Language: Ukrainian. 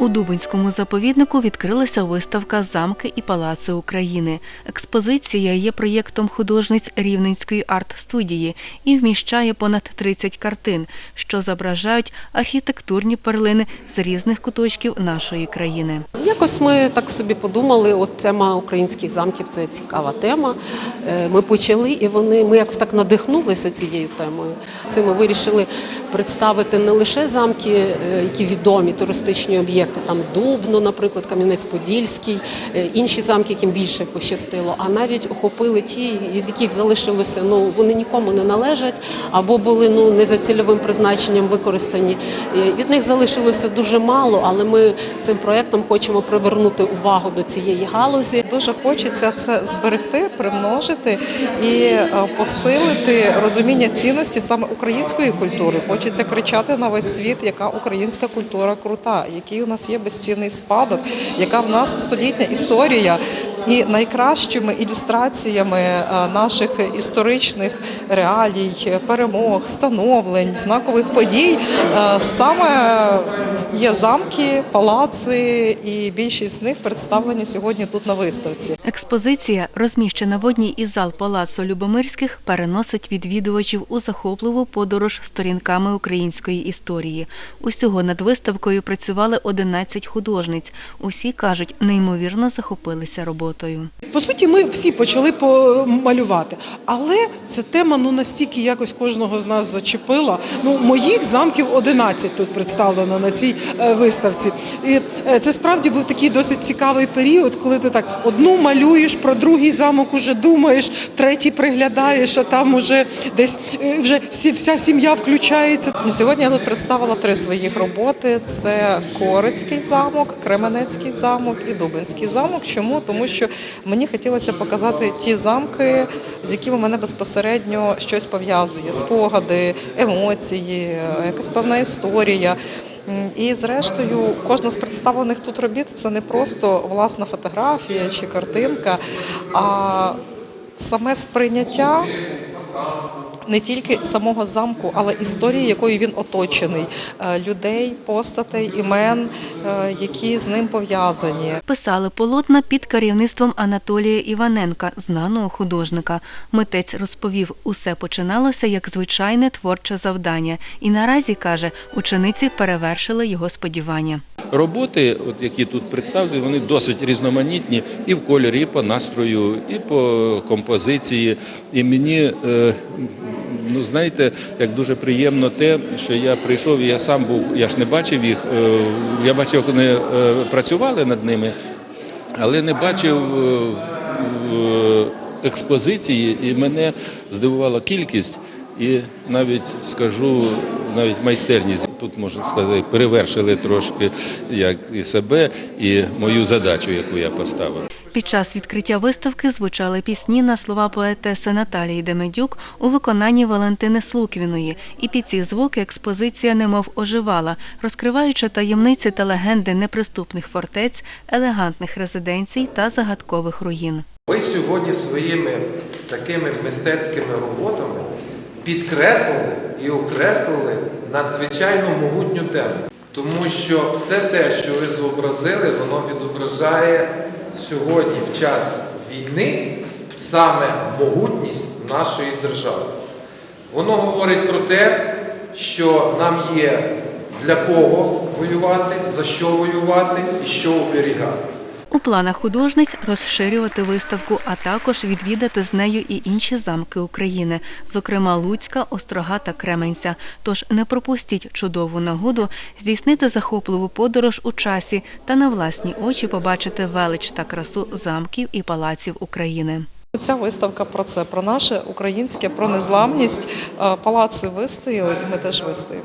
У Дубинському заповіднику відкрилася виставка Замки і палаци України. Експозиція є проєктом художниць Рівненської арт-студії і вміщає понад 30 картин, що зображають архітектурні перлини з різних куточків нашої країни. Якось ми так собі подумали, от тема українських замків це цікава тема. Е, Ми почали, і вони ми якось так надихнулися цією темою. Це ми вирішили представити не лише замки, е, які відомі туристичні об'єкти, там Дубно, наприклад, Кам'янець-Подільський, е, інші замки, яким більше пощастило, а навіть охопили ті, від яких залишилося, ну вони нікому не належать або були ну не за цільовим призначенням використані. Е, Від них залишилося дуже мало, але ми цим проектом хочемо привернути увагу до цієї галузі. Дуже хочеться це зберегти, примножити і е, посилити розуміння цінності саме української культури. Хочеться кричати на весь світ, яка українська культура крута, який у нас є безцінний спадок, яка в нас столітня історія. І найкращими ілюстраціями е, наших історичних реалій, перемог, становлень, знакових подій е, саме є замки, палаци, і більшість з них представлені сьогодні тут на виставці. Експозиція, розміщена в одній із зал Палацу Любомирських, переносить відвідувачів у захопливу подорож сторінками української історії. Усього над виставкою працювали 11 художниць. Усі кажуть, неймовірно захопилися роботою. По суті, ми всі почали помалювати, але ця тема ну настільки якось кожного з нас зачепила. Ну, моїх замків 11 тут представлено на цій е, виставці. І е, це справді був такий досить цікавий період, коли ти так одну малюєш, про другий замок уже думаєш, третій приглядаєш, а там уже десь е, вже вся сім'я включається. Сьогодні я тут представила три своїх роботи: це Корицький замок, Кременецький замок і Дубинський замок. Чому? Тому що мені хотілося показати ті замки, з якими мене безпосередньо щось пов'язує: спогади, емоції, якась певна історія. І зрештою, кожна з представлених тут робіт це не просто власна фотографія чи картинка, а саме сприйняття не тільки самого замку, але історії, якою він оточений, е, людей, постатей, імен, е, які з ним пов'язані. Писали полотна під керівництвом Анатолія Іваненка, знаного художника. Митець розповів, усе починалося як звичайне творче завдання, і наразі каже, учениці перевершили його сподівання. Роботи, от які тут представлені, вони досить різноманітні і в кольорі, і по настрою, і по композиції. І мені, е, ну знаєте, як дуже приємно те, що я прийшов і я сам був, я ж не бачив їх. е, Я бачив, як вони е, працювали над ними, але не бачив е, експозиції, і мене здивувала кількість. І навіть скажу, навіть майстерність тут можна сказати, перевершили трошки як і себе, і мою задачу, яку я поставив. Під час відкриття виставки звучали пісні на слова поетеси Наталії Демедюк у виконанні Валентини Слуквіної. І під ці звуки експозиція немов оживала, розкриваючи таємниці та легенди неприступних фортець, елегантних резиденцій та загадкових руїн. Ви сьогодні своїми такими мистецькими роботами підкреслили і окреслили надзвичайно могутню тему. Тому що все те, що ви зобразили, воно відображає сьогодні в час війни саме могутність нашої держави. Воно говорить про те, що нам є для кого воювати, за що воювати і що оберігати. У планах художниць розширювати виставку, а також відвідати з нею і інші замки України, зокрема Луцька, Острога та Кременця. Тож не пропустіть чудову нагоду здійснити захопливу подорож у часі та на власні очі побачити велич та красу замків і палаців України. Ця виставка про це, про наше українське, про незламність. Е, Палаци вистояли, і ми теж вистоїмо.